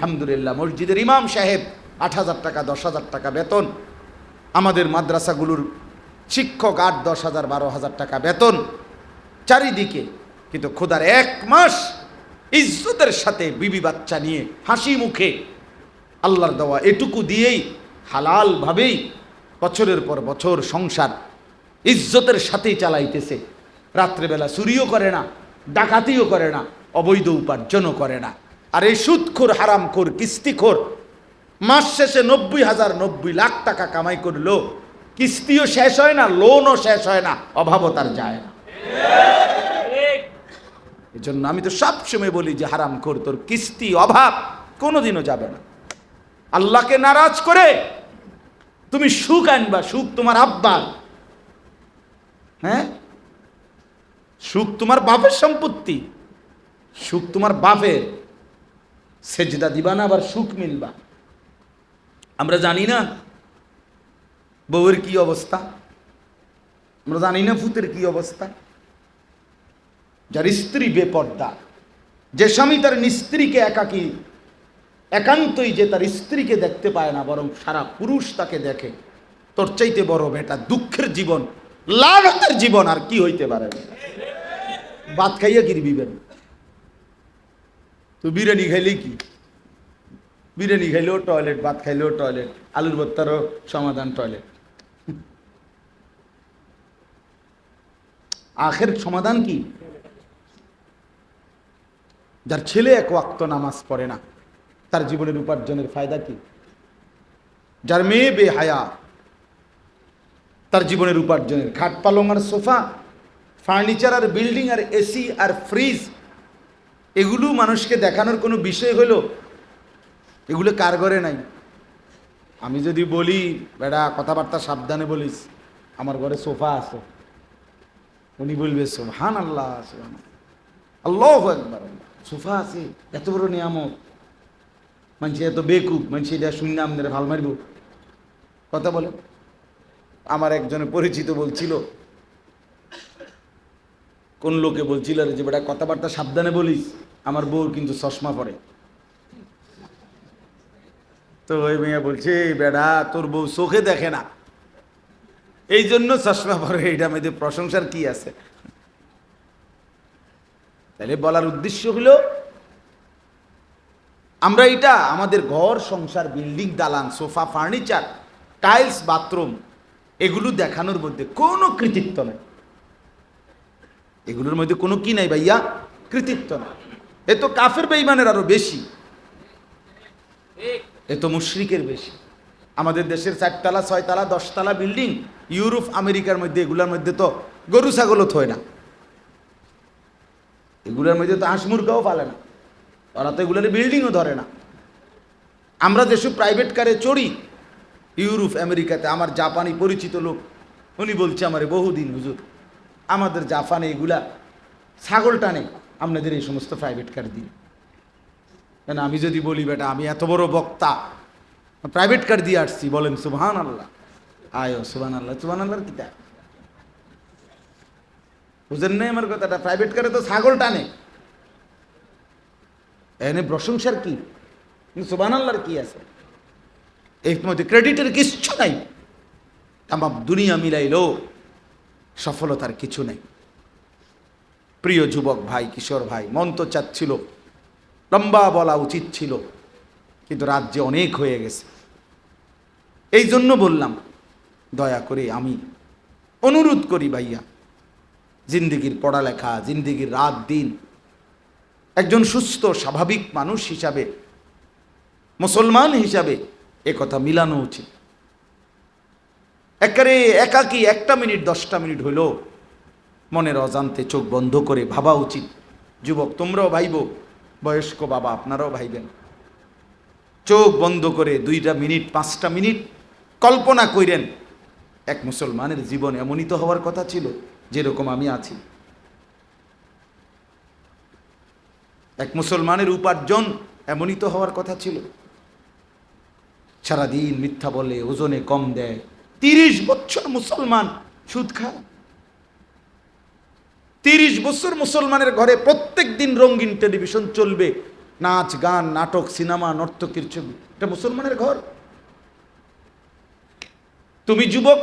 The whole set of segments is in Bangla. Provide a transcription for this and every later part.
আলহামদুলিল্লাহ, মসজিদের ইমাম সাহেব আট হাজার টাকা, দশ হাজার টাকা বেতন। আমাদের মাদ্রাসাগুলোর শিক্ষক আট, দশ হাজার, বারো হাজার টাকা বেতন। চারিদিকে, কিন্তু খোদার এক মাস ইজ্জতের সাথে বিবি বাচ্চা নিয়ে হাসি মুখে আল্লাহর দেওয়া এটুকু দিয়েই, হালালভাবেই বছরের পর বছর সংসার ইজ্জতের সাথেই চালাইতেছে। রাত্রেবেলা চুরিও করে না, ডাকাতিও করে না, অবৈধ উপার্জনও করে না। আর এই সুদখোর, হারামখোর, কিস্তিখোর, মাস শেষে নব্বই হাজার নব্বই লাখ টাকা কামাই করল কিস্তিও শেষ হয় না লোনও শেষ হয় না, অভাবও তার যায় না। এই জন্য আমি তো সবসময় বলি যে হারাম কর তোর কিস্তি অভাব কোনোদিনও যাবে না। আল্লাহকে নারাজ করে তুমি সুখ আনবা, সুখ তোমার আব্বার। হ্যাঁ? সুখ তোমার বাপের সম্পত্তি, সুখ তোমার বাপের। সেজদা দিবা না, আবার সুখ মিলবা? আমরা জানি না বউয়ের কি অবস্থা। আমরা জানি না ভূতের কি অবস্থা। যার স্ত্রী বেপর্দা, যে স্বামী তার স্ত্রীকে একাকী, একান্তই যে তার স্ত্রীকে দেখতে পায় না, বরং সারা পুরুষ তাকে দেখে, তোর চাইতে বড় বেটা, দুঃখের জীবন, লাগাতের জীবন আর কি হইতে পারে? ভাত খাইয়া গিরবিবেন তো বিরিয়ানি খাইলে কি? বিরিয়ানি খাইলেও টয়লেট ভাত খাইলেও টয়লেট আলুর ভর্তারও সমাধান টয়লেট আখের সমাধান কি? যার ছেলে এক ওয়াক্ত নামাজ পড়ে না, তার জীবনের উপার্জনের ফায়দা কি? যার মেয়ে বেহায়া, তার জীবনের উপার্জনের খাট পালং আর সোফা ফার্নিচার আর বিল্ডিং আর এসি আর ফ্রিজ এগুলো মানুষকে দেখানোর কোনো বিষয় হলো? এগুলো কার ঘরে নাই? আমি যদি বলি, বেড়া, কথাবার্তা সাবধানে বলিস, আমার ঘরে সোফা আছে। উনি বলবে সোহান আল্লাহ সুবহান আল্লাহ। সোফা আছে, এত বড় নিয়ামত। মানুষ এত বেকুব, মানুষ এটা শূন্য আমাদের ভালো মারব। কথা বলে। আমার একজনে পরিচিত বলছিল, কোন লোকে বলছিল যে বেটা কথাবার্তা সাবধানে বলিস। আমার বউ কিন্তু চশমা পরে। তো ওই মেয়ে বলছে বেড়া, তোর বউ চোখে দেখে না। এই জন্য চশমা পরে, এইটা মধ্যে প্রশংসার কি আছে? তাহলে বলার উদ্দেশ্য হলো, আমরা এটা, আমাদের ঘর, সংসার, বিল্ডিং, দালান, সোফা, ফার্নিচার, টাইলস, বাথরুম, এগুলো দেখানোর মধ্যে কোনো কৃতিত্ব নেই। এগুলোর মধ্যে কোনো কি নাই ভাইয়া? কৃতিত্ব না এ তো কাফের বেইমানের আরও বেশি। এ তো মুশ্রিকের বেশি। আমাদের দেশের চারতলা ছয়তলা দশতলা বিল্ডিং ইউরোপ আমেরিকার মধ্যে এগুলোর মধ্যে তো গরু ছাগলও থয় না। এগুলোর মধ্যে তো হাঁস মুরগাও পালে না। ওরা তো এগুলোর বিল্ডিংও ধরে না। আমরা যেসব প্রাইভেট কারে চড়ি ইউরোপ আমেরিকাতে আমার জাপানি পরিচিত লোক উনি বলছে আমারে বহুদিন হুজুর আমাদের জাপানে এগুলা ছাগল টানে। আপনাদের এই সমস্ত প্রাইভেট কার দিন কেন আমি যদি বলি, বেটা, আমি এত বড় বক্তা প্রাইভেট কার দিয়ে আসছি, বলেন সুবহান আল্লাহ আয় সুবহান আল্লাহ সুবহান আল্লাহর কিতা বুঝেন নাই আমার কথাটা? প্রাইভেট কারে তো ছাগল টানে। এনে প্রশংসার কি? সুবহান আল্লাহর কি আছে? এর মধ্যে ক্রেডিটের কিচ্ছু নাই। তামাম দুনিয়া মিলাইলেও সফলতার কিছু নেই। প্রিয় যুবক ভাই, কিশোর ভাই, মন তো চাচ্ছিল, লম্বা বলা উচিত ছিল, কিন্তু রাজ্যে অনেক হয়ে গেছে। এই জন্য বললাম, দয়া করে আমি অনুরোধ করি ভাইয়া, জিন্দিগির পড়ালেখা, জিন্দিগির রাত দিন, একজন সুস্থ, স্বাভাবিক মানুষ হিসাবে, মুসলমান হিসাবে এ কথা মিলানো উচিত। একেবারে একাকি একটা মিনিট, দশটা মিনিট হইল মনের অজান্তে চোখ বন্ধ করে ভাবা উচিত। যুবক, তোমরাও ভাইব। বয়স্ক বাবা, আপনারাও ভাইবেন। চোখ বন্ধ করে দুইটা মিনিট, পাঁচটা মিনিট কল্পনা কইরেন। এক মুসলমানের জীবন এমনই তো হওয়ার কথা ছিল, যেরকম আমি আছি। এক মুসলমানের উপার্জন এমনই তো হওয়ার কথা ছিল। সারাদিন মিথ্যা বলে ওজনে কম দেয়। তিরিশ বছর মুসলমান সুদ খায়। তিরিশ বছর মুসলমানের ঘরে প্রত্যেক দিন রঙিন টেলিভিশন চলবে, নাচ, গান, নাটক, সিনেমা, নর্তকীর ছবি। এটা মুসলমানের ঘর। তুমি যুবক,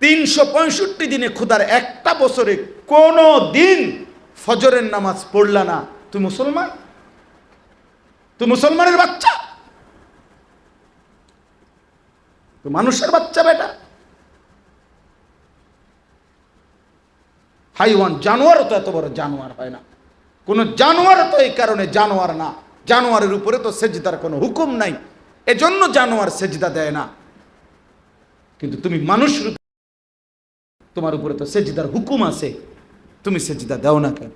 তিনশো পঁয়ষট্টি দিনে খুদার একটা বছরে কোনো দিন ফজরের নামাজ পড়লা না। তুই মুসলমান? তুই মুসলমানের বাচ্চা? তুই মানুষের বাচ্চা বেটা? হাইওয়ান জানোয়ারও তো এত বড় জানোয়ার হয় না। কোন জানোয়ারও তো এই কারণে জানোয়ার না। জানোয়ারের উপরে তো সেজদার কোনো হুকুম নাই। এজন্য জানোয়ার সেজদা দেয় না। কিন্তু তুমি মানুষ তোমার উপরে তো সেজদার হুকুম আছে। তুমি সেজদা দাও না কেন?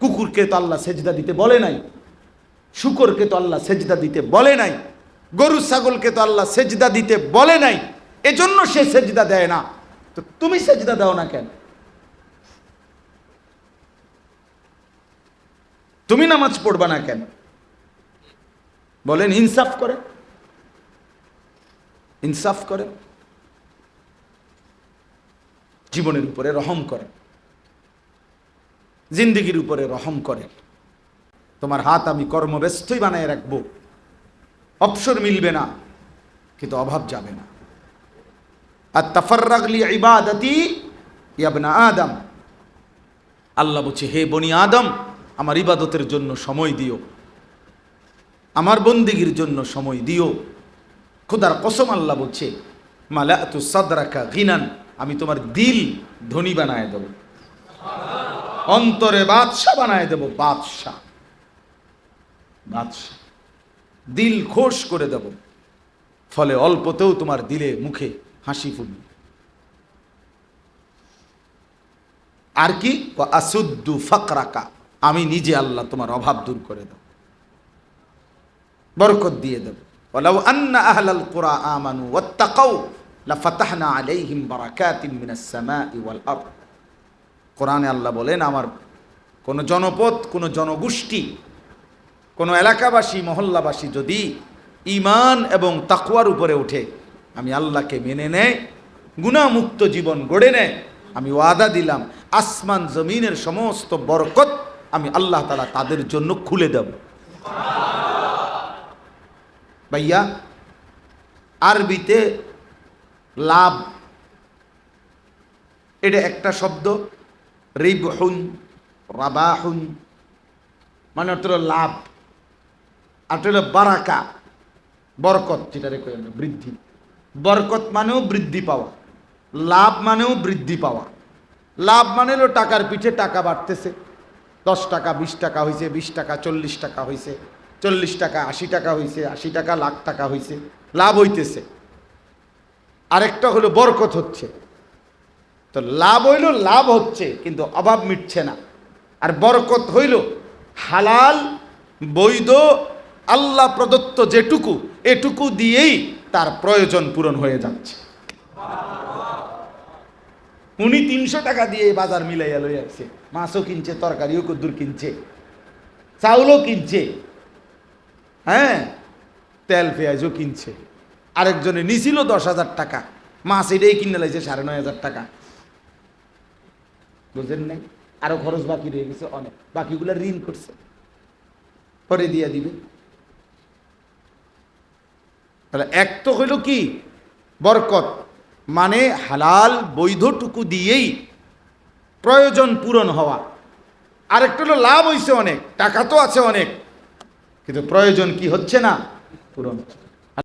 কুকুরকে তো আল্লাহ সেজদা দিতে বলে নাই। শুকরকে তো আল্লাহ সেজদা দিতে বলে নাই। গরু ছাগলকে তো আল্লাহ সেজদা দিতে বলে নাই। এজন্য সে সেজদা দেয় না। তো তুমি সেজদা দাও না কেন? তুমি নামাজ পড়বা না কেন? বলেন, ইনসাফ করে। ইনসাফ করে। জীবনের উপরে রহম করে। জিন্দগির উপরে রহম করে। তোমার হাত আমি কর্মব্যস্তই বানায় রাখব। অবসর মিলবে না, কিন্তু অভাব যাবে না। আর তাফাররাগলি ইবাদতি ইয়াবনা আদম। আল্লাহ বলছে, হে বনি আদম আমার ইবাদতের জন্য সময় দিও। আমার বন্দিগির জন্য সময় দিও। খুদার কসম আল্লাহ বলছে মালা তু সদরাকা গিনান আমি তোমার দিল ধনী বানায় দেব। অন্তরে বাদশাহ বানায় দেব, বাদশাহ। বাদশাহ। দিল খোশ করে দেব। ফলে অল্পতেও তোমার দিলে মুখে হাসি ফুটবে। আর কি? আসুদ্দু ফাকরাকা। আমি নিজে আল্লাহ তোমার অভাব দূর করে দেব। বরকত দিয়ে দেব। আন্না আহলাল কুরা আমানু ওয়াত্তাকাউ লাফাতাহনা আলাইহিম বারাকাতিন মিনাস সামাই ওয়াল আরদ। কোরআনে আল্লাহ বলেন, আমার কোন জনপদ, কোন জনগোষ্ঠী, কোন এলাকাবাসী, মহল্লাবাসী যদি ইমান এবং তাকুয়ার উপরে ওঠে, আমি আল্লাহকে মেনে নেয় গুণামুক্ত জীবন গড়ে নেয় আমি ওয়াদা দিলাম, আসমান, জমিনের সমস্ত বরকত আমি আল্লাহ তালা তাদের জন্য খুলে দেব। ভাইয়া, আরবিতে লাভ, এটা একটা শব্দ, রিবহুন, রাবাহুন মানে অর্থ লাভ, আর হলো বারাকা, বরকত যেটা রেখে বৃদ্ধি। বরকত মানেও বৃদ্ধি পাওয়া, লাভ মানেও বৃদ্ধি পাওয়া। লাভ মানে টাকার পিঠে টাকা বাড়তেছে। দশ টাকা, বিশ টাকা হয়েছে বিশ টাকা, চল্লিশ টাকা হয়েছে চল্লিশ টাকা, আশি টাকা হয়েছে আশি টাকা, লাখ টাকা হয়েছে লাভ হইতেছে। আরেকটা হলো বরকত হচ্ছে। তো লাভ হইল, লাভ হচ্ছে, কিন্তু অভাব মিটছে না। আর বরকত হইল হালাল, বৈধ, আল্লাহ প্রদত্ত যেটুকু, এটুকু দিয়েই তার প্রয়োজন পূরণ হয়ে যাচ্ছে। উনি তিনশো টাকা দিয়ে বাজার মিলাইয়া লই আসছে মাছও কিনছে, তরকারিও কদ্দুর কিনছে, চাউলও কিনছে হ্যাঁ? তেল, পেঁয়াজও কিনছে। আরেকজনে নিছিল দশ হাজার টাকা। মাছ এটাই কিনে লাইছে সাড়ে নয় হাজার টাকা। বুঝেন নাই? আরও খরচ বাকি রয়ে গেছে অনেক। বাকিগুলো ঋণ করছে। পরে দিয়ে দিবে। তাহলে এক তো হইল কি? বরকত। মানে হালাল বৈধটুকু দিয়েই প্রয়োজন পূরণ হওয়া আরেকটা হলো লাভ হয়েছে অনেক, টাকা তো আছে অনেক, কিন্তু প্রয়োজন কি হচ্ছে না পূরণ।